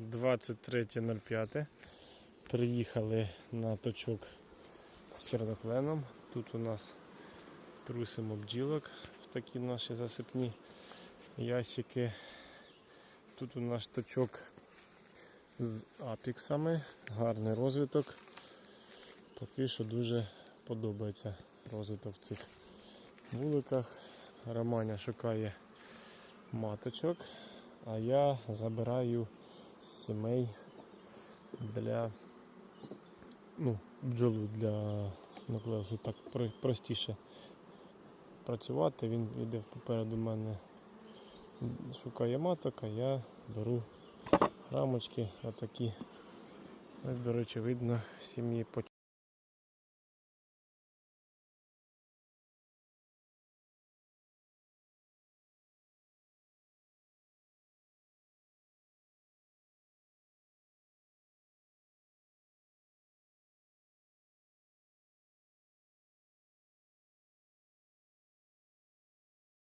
23.05. Приїхали на точок з чернокленом. Тут у нас трусимо бджілок в такі наші засипні ящики. Тут у нас точок з апіксами, гарний розвиток. Поки що дуже подобається розвиток в цих вуликах. Романя шукає маточок, а я забираю сімей для ну, бджолу для нуклеусу так простіше працювати. Він йде попереду мене, шукає маток, а я беру рамочки отакі. Ось, до речі, видно сім'ї